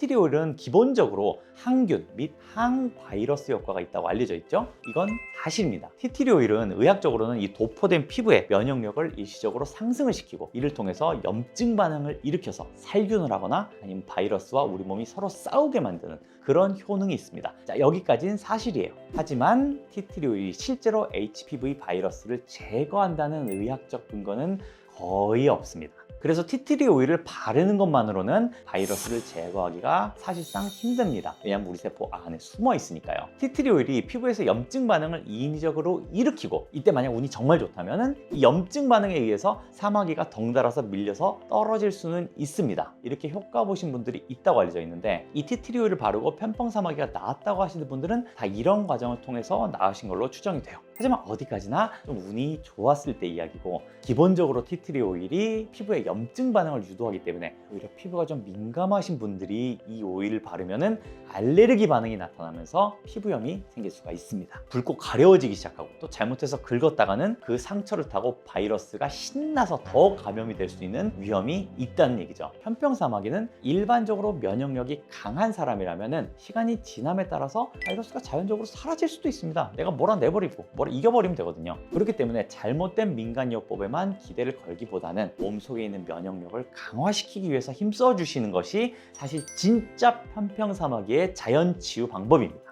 티트리올은 기본적으로 항균 및 항바이러스 효과가 있다고 알려져 있죠. 이건 사실입니다. 티트리오일은 의학적으로는 이 도포된 피부의 면역력을 일시적으로 상승을 시키고 이를 통해서 염증 반응을 일으켜서 살균을 하거나 아니면 바이러스와 우리 몸이 서로 싸우게 만드는 그런 효능이 있습니다. 자, 여기까지는 사실이에요. 하지만 티트리오일이 실제로 HPV 바이러스를 제거한다는 의학적 근거는 거의 없습니다. 그래서 티트리 오일을 바르는 것만으로는 바이러스를 제거하기가 사실상 힘듭니다. 왜냐하면 우리 세포 안에 숨어 있으니까요. 티트리 오일이 피부에서 염증 반응을 인위적으로 일으키고 이때 만약 운이 정말 좋다면 이 염증 반응에 의해서 사마귀가 덩달아서 밀려서 떨어질 수는 있습니다. 이렇게 효과 보신 분들이 있다고 알려져 있는데 이 티트리 오일을 바르고 편펑 사마귀가 나았다고 하시는 분들은 다 이런 과정을 통해서 나으신 걸로 추정이 돼요. 하지만 어디까지나 좀 운이 좋았을 때 이야기고 기본적으로 티트리 오일이 피부에 염증 반응을 유도하기 때문에 오히려 피부가 좀 민감하신 분들이 이 오일을 바르면은 알레르기 반응이 나타나면서 피부염이 생길 수가 있습니다. 붉고 가려워지기 시작하고 또 잘못해서 긁었다가는 그 상처를 타고 바이러스가 신나서 더 감염이 될 수 있는 위험이 있다는 얘기죠. 편평사마귀는 일반적으로 면역력이 강한 사람이라면은 시간이 지남에 따라서 바이러스가 자연적으로 사라질 수도 있습니다. 내가 뭐라 내버리고 뭐라 이겨버리면 되거든요. 그렇기 때문에 잘못된 민간요법에만 기대를 걸기보다는 몸속에 있는 면역력을 강화시키기 위해서 힘써 주시는 것이 사실 진짜 편평사마귀의 자연 치유 방법입니다.